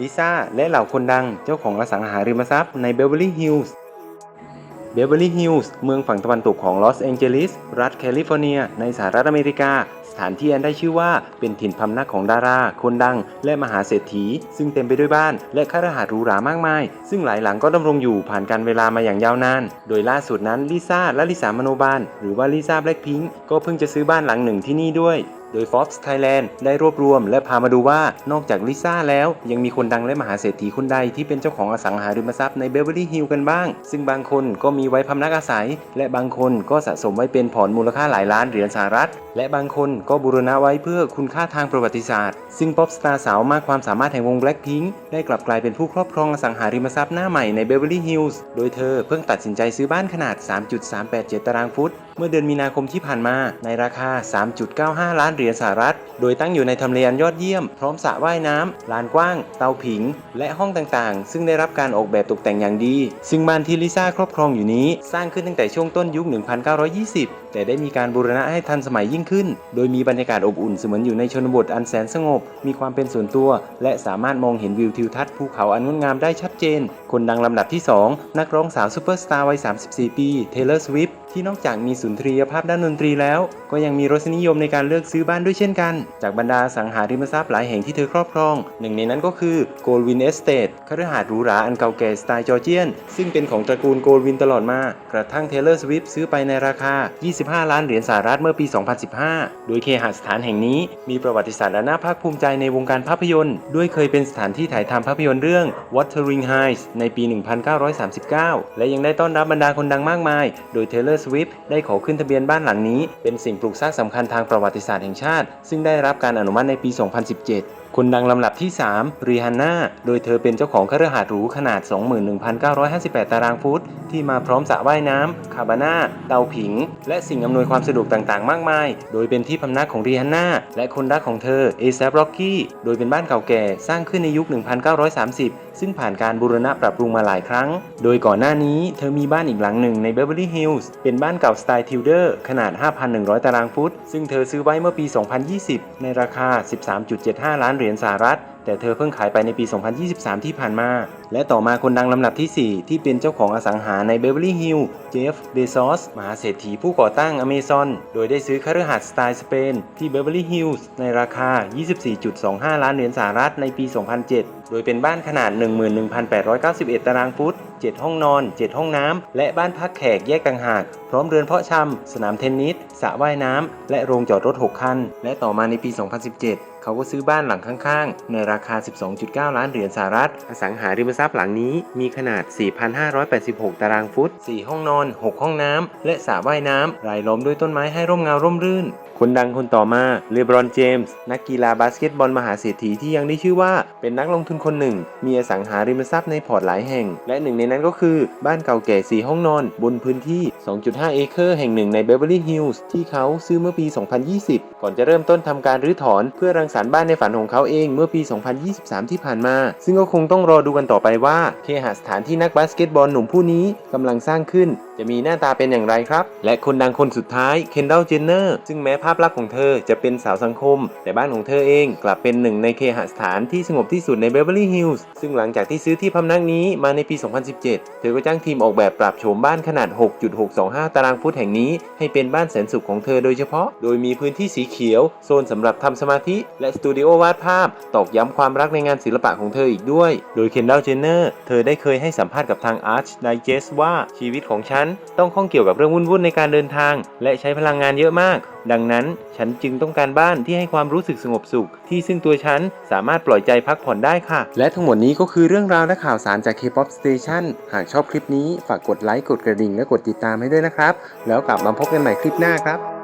ลิซ่าและเหล่าคนดังเจ้าของอสังหาริมทรัพย์ในเบเวอร์ลี่ฮิลส์เบเวอร์ลี่ฮิลส์เมืองฝั่งตะวันตกของลอสแองเจลิสรัฐแคลิฟอร์เนีย ในสหรัฐอเมริกา สถานที่อันได้ชื่อว่าเป็นถิ่นพำนักของดารา คนดัง และมหาเศรษฐี ซึ่งเต็มไปด้วยบ้าน และคฤหาสน์หรูหรามากมาย ซึ่งหลายหลังก็ดำรงอยู่ผ่านการเวลามาอย่างยาวนาน โดยล่าสุดนั้นลิซ่าและลิสามโนบาลหรือว่าลิซ่าแบล็คพิงก์ก็เพิ่งจะซื้อบ้านหลังหนึ่งที่นี่ด้วย โดย Forbes Thailand ได้รวบรวม และพามาดูว่านอกจากลิซ่าแล้ว ยังมีคนดังและมหาเศรษฐีคนใดที่เป็นเจ้าของอสังหาริมทรัพย์ในเบเวอร์ลี่ฮิลล์กันบ้าง ซึ่งบางคนก็มีไว้พำนักอาศัย และบางคนก็สะสมไว้เป็นผ่อนมูลค่าหลายล้านเหรียญสหรัฐ และบางคนก็บูรณะไว้เพื่อคุณค่าทางประวัติศาสตร์ ซึ่งป๊อปสตาร์สาวมากความสามารถแห่งวง Blackpink ได้กลับกลายเป็นผู้ครอบครองอสังหาริมทรัพย์หน้าใหม่ในเบเวอร์ลี่ฮิลล์โดยเธอเพิ่งตัดสินใจซื้อบ้านขนาด 3.387 ตารางฟุต เมื่อเดือนมีนาคมที่ผ่านมาในราคา 3.95 ล้านเหรียญสหรัฐ โดยตั้งอยู่ในทำเลอันยอดเยี่ยม พร้อมสระว่ายน้ำลานกว้าง เตาผิง และห้องต่างๆ ซึ่งได้รับการออกแบบตกแต่งอย่างดี ซึ่งบ้านที่ลิซ่าครอบครองอยู่นี้ สร้างขึ้นตั้งแต่ช่วงต้นยุค 1920 แต่ได้มีการบูรณะให้ทันสมัยยิ่งขึ้น โดยมีบรรยากาศอบอุ่นเสมือนอยู่ในชนบทอันแสนสงบ มีความเป็นส่วนตัว และสามารถมองเห็นวิวทิวทัศน์ภูเขาอันงดงามได้ชัดเจนคนดังลำดับที่ 2 นักร้องสาวซูเปอร์สตาร์วัย 34 ปีเทเลอร์สวิฟที่นอกจากมีสุนทรียภาพด้านดนตรีแล้ว ก็ยังมีรสนิยมในการเลือกซื้อบ้านด้วยเช่นกัน จากบรรดาสังหาริมทรัพย์หลายแห่งที่เธอครอบครอง หนึ่งในนั้นก็คือโกลวินเอสเตดคฤหาสน์หรูหราอันเก่าแก่สไตล์จอร์เจียน ซึ่งเป็นของตระกูลโกลวินตลอดมา กระทั่งเทเลอร์สวิฟซื้อไปในราคา 25 ล้านเหรียญสหรัฐเมื่อปี 2015 โดยเคหสถานแห่งนี้มีประวัติศาสตร์และน่าภาคภูมิใจในวงการภาพยนตร์ ด้วยเคยเป็นสถานที่ถ่ายทำภาพยนตร์เรื่อง Wuthering Heights ในปี 1939 และยังได้ต้อนรับบรรดาคนดังมากมาย โดย Taylor Swift ได้ขอขึ้นทะเบียนบ้านหลังนี้ เป็นสิ่งปลูกสร้างสำคัญทางประวัติศาสตร์แห่งชาติ ซึ่งได้รับการอนุมัติในปี 2017คนดังลำดับที่ 3 รีฮันน่า โดยเธอเป็นเจ้าของคฤหาสน์หรูขนาด 21,958 ตารางฟุต ที่มาพร้อมสระว่ายน้ำ คาบาน่า เตาผิง และสิ่งอำนวยความสะดวกต่างๆ มากมาย โดยเป็นที่พำนักของรีฮันน่า และคนรักของเธอ เอซ p ร็อกกี้ โดยเป็นบ้านเก่าแก่สร้างขึ้นในยุค 1930 ซึ่งผ่านการบูรณะปรับปรุงมาหลายครั้ง โดยก่อนหน้านี้เธอมีบ้านอีกหลังหนึ่งในเบเวอร์ลี่ฮิลส์เป็นบ้านเก่าสไตล์ทิวเดอร์ขนาด 5,100 ตารางฟุต ซึ่งเธอซื้อไว้เมื่อปี 2020 ในราคา 13.75 ล้านเหรียญสหรัฐ แต่เธอเพิ่งขายไปในปี 2023 ที่ผ่านมา และต่อมาคนดังลำดับที่ 4 ที่เป็นเจ้าของอสังหาในเบเวอร์ลี่ฮิลล์เจฟเบซอสมหาเศรษฐีผู้ก่อตั้งอเมซอนโดยได้ซื้อคฤหาสน์สไตล์สเปน ที่เบเวอร์ลี่ฮิลส์ในราคา 24.25 ล้านเหรียญสหรัฐในปี 2007 โดยเป็นบ้านขนาด 11,891 ตารางฟุต7 ห้องนอน 7 ห้องน้ำ และบ้านพักแขกแยกต่างหาก พร้อมเรือนเพาะชำ สนามเทนนิส สระว่ายน้ำ และโรงจอดรถ 6 คัน และต่อมาในปี 2017เขาก็ซื้อบ้านหลังข้างๆ ในราคา 12.9 ล้านเหรียญสหรัฐ อสังหาริมทรัพย์หลังนี้มีขนาด 4,586 ตารางฟุต 4 ห้องนอน 6 ห้องน้ำ และสระว่ายน้ำ รายล้อมด้วยต้นไม้ให้ร่มเงาร่มรื่น คนดังคนต่อมา เลบรอน เจมส์ นักกีฬาบาสเกตบอลมหาเศรษฐีที่ยังได้ชื่อว่า เป็นนักลงทุนคนหนึ่ง มีอสังหาริมทรัพย์ในพอร์ตหลายแห่ง และหนึ่งในนั้นก็คือ บ้านเก่าแก่ 4 ห้องนอน บนพื้นที่ 2.5 เอเคอร์แห่งหนึ่งในเบเวอร์ลี่ฮิลส์ที่เขาซื้อเมื่อปี 2020 ก่อนจะเริ่มต้นทำการรื้อถอนเพื่อรังสรรค์บ้านในฝันของเขาเองเมื่อปี 2023 ที่ผ่านมา ซึ่งก็คงต้องรอดูกันต่อไปว่าเคหสถานที่นักบาสเกตบอลหนุ่มผู้นี้กำลังสร้างขึ้น จะมีหน้าตาเป็นอย่างไรครับ และคนดังคนสุดท้ายเคนด l ลเจนเนอร์ซึ่งแม้ภาพลักษณ์ของเธอจะเป็นสาวสังคม แต่บ้านของเธอเองกลับเป็นหนึ่งในเคหสถานที่สงบที่สุดในเบเวอร์ลี่ฮิลส์ซึ่งหลังจากที่ซื้อที่พำนักนี้มาในปี 2017 เธอก็จ้างทีมออกแบบปรับโฉมบ้านขนาด 6.625 ตารางฟุตแห่งนี้ ให้เป็นบ้านแสนสุขของเธอโดยเฉพาะ โดยมีพื้นที่สีเขียว โซนสำหรับทำสมาธิ และสตูดิโอวาดภาพ ตอกย้ำความรักในงานศิลปะของเธออีกด้วย โดยเคนด l ลเจนเนอร์เธอได้เคยให้สัมภาษณ์กับทาง Arch Digest ว่าชีวิตของฉันต้องข้องเกี่ยวกับเรื่องวุ่นๆในการเดินทาง และใช้พลังงานเยอะมาก ดังนั้นฉันจึงต้องการบ้านที่ให้ความรู้สึกสงบสุข ที่ซึ่งตัวฉันสามารถปล่อยใจพักผ่อนได้ค่ะ และทั้งหมดนี้ก็คือเรื่องราวและข่าวสารจาก K-POP Station หากชอบคลิปนี้ฝากกดไลค์กดกระดิ่งและกดติดตามให้ด้วยนะครับ แล้วกลับมาพบกันใหม่คลิปหน้าครับ